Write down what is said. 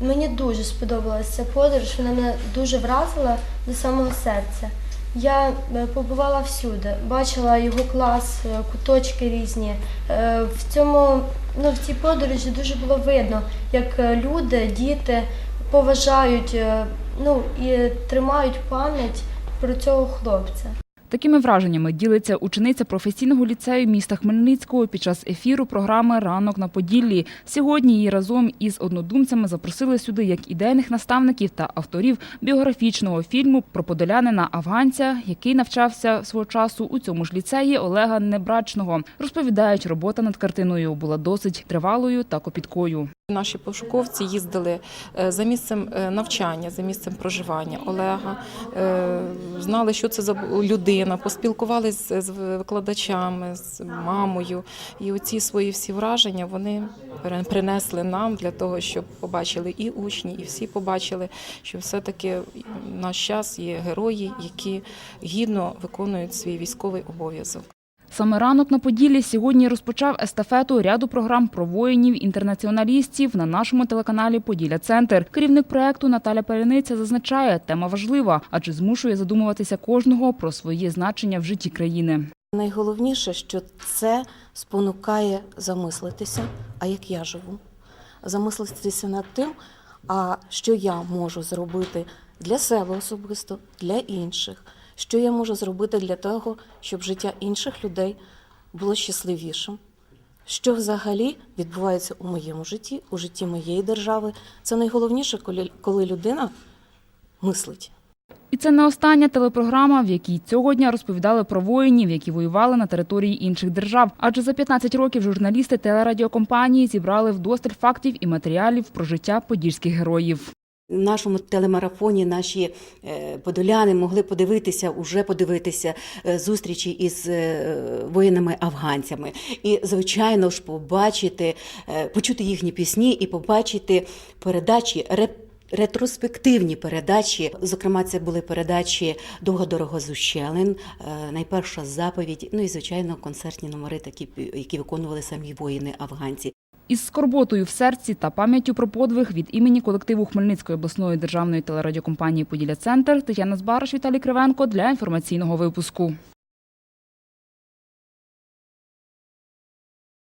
Мені дуже сподобалася ця подорож, вона мене дуже вразила до самого серця. Я е, побувала всюди, бачила його клас, е, куточки різні. Е, В цьому ну, в цій подорожі дуже було видно, як люди, діти поважають ну, і тримають пам'ять про цього хлопця. Такими враженнями ділиться учениця професійного ліцею міста Хмельницького під час ефіру програми Ранок на Поділлі. Сьогодні її разом із однодумцями запросили сюди як ідейних наставників та авторів біографічного фільму про подолянина афганця, який навчався свого часу у цьому ж ліцеї Олега Небрачного. Розповідають, робота над картиною була досить тривалою та копіткою. Наші пошуковці їздили е, за місцем е, навчання, за місцем проживання Олега, е, знали, що це за людина, поспілкувалися з викладачами, з мамою. І оці свої всі враження вони принесли нам для того, щоб побачили і учні, і всі побачили, що все-таки наш час є герої, які гідно виконують свій військовий обов'язок. Саме ранок на Поділлі сьогодні розпочав естафету ряду програм про воїнів-інтернаціоналістів на нашому телеканалі Поділля Центр. Керівник проекту Наталя Перениця зазначає, тема важлива, адже змушує задумуватися кожного про своє значення в житті країни. Найголовніше, що це спонукає замислитися, а як я живу, замислитися над тим, а що я можу зробити для себе особисто, для інших, що я можу зробити для того, щоб життя інших людей було щасливішим. Що взагалі відбувається у моєму житті, у житті моєї держави. Це найголовніше, коли- людина мислить. І це не остання телепрограма, в якій цього дня розповідали про воїнів, які воювали на території інших держав. Адже за 15 років журналісти телерадіокомпанії зібрали вдосталь фактів і матеріалів про життя подільських героїв. Нашому телемарафоні наші е, подоляни могли подивитися, уже подивитися е, зустрічі із е, воїнами-афганцями. І, звичайно ж, побачити, почути їхні пісні і побачити передачі Ретроспективні передачі, зокрема, це були передачі Довго дорого з ущелин, найперша заповідь. Ну і звичайно, концертні номери, такі які виконували самі воїни афганці. Із скорботою в серці та пам'яттю про подвиг від імені колективу Хмельницької обласної державної телерадіокомпанії Поділля Центр Тетяна Збараш, Віталій Кривенко для інформаційного випуску.